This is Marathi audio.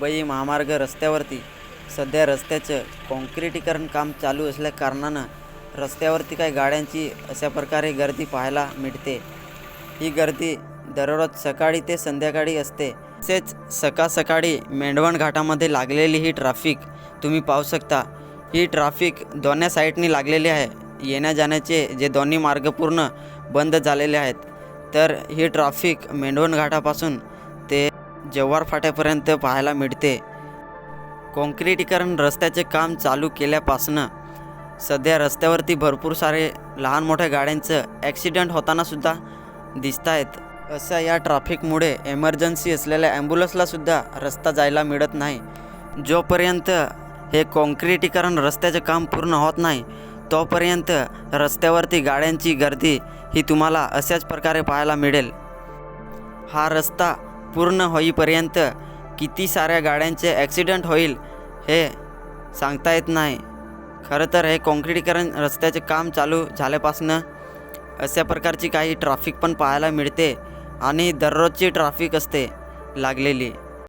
मुंबई महामार्ग रस्त्यावरती. सध्या रस्त्याचं काँक्रिटीकरण काम चालू असल्या कारणानं रस्त्यावरती काही गाड्यांची अशा प्रकारे गर्दी पाहायला मिळते. ही गर्दी दररोज सकाळी ते संध्याकाळी असते. तसेच सकाळ सकाळी मेंढवण घाटामध्ये लागलेली ही ट्रॅफिक तुम्ही पाहू शकता. ही ट्रॅफिक दोन्ही साईडनी लागलेली आहे. येण्या जाण्याचे जे दोन्ही मार्ग पूर्ण बंद झालेले आहेत. तर ही ट्रॅफिक मेंढवण घाटापासून जव्हार फाट्यापर्यंत पाहायला मिळते. काँक्रिटीकरण रस्त्याचे काम चालू केल्यापासनं सध्या रस्त्यावरती भरपूर सारे लहान मोठ्या गाड्यांचं ॲक्सिडेंट होतानासुद्धा दिसत आहेत अशा या ट्रॅफिकमुळे एमर्जन्सी असलेल्या ॲम्ब्युलन्सलासुद्धा रस्ता जायला मिळत नाही. जोपर्यंत हे काँक्रिटीकरण रस्त्याचे काम पूर्ण होत नाही तोपर्यंत रस्त्यावरती गाड्यांची गर्दी ही तुम्हाला अशाच प्रकारे पाहायला मिळेल. हा रस्ता पूर्ण होईपर्यंत किती साऱ्या गाड्यांचे ॲक्सिडेंट होईल हे सांगता येत नाही. खरं तर हे काँक्रिटीकरण रस्त्याचे काम चालू झाल्यापासनं अशा प्रकारची काही ट्रॅफिक पण पाहायला मिळते आणि दररोजची ट्रॅफिक असते लागलेली.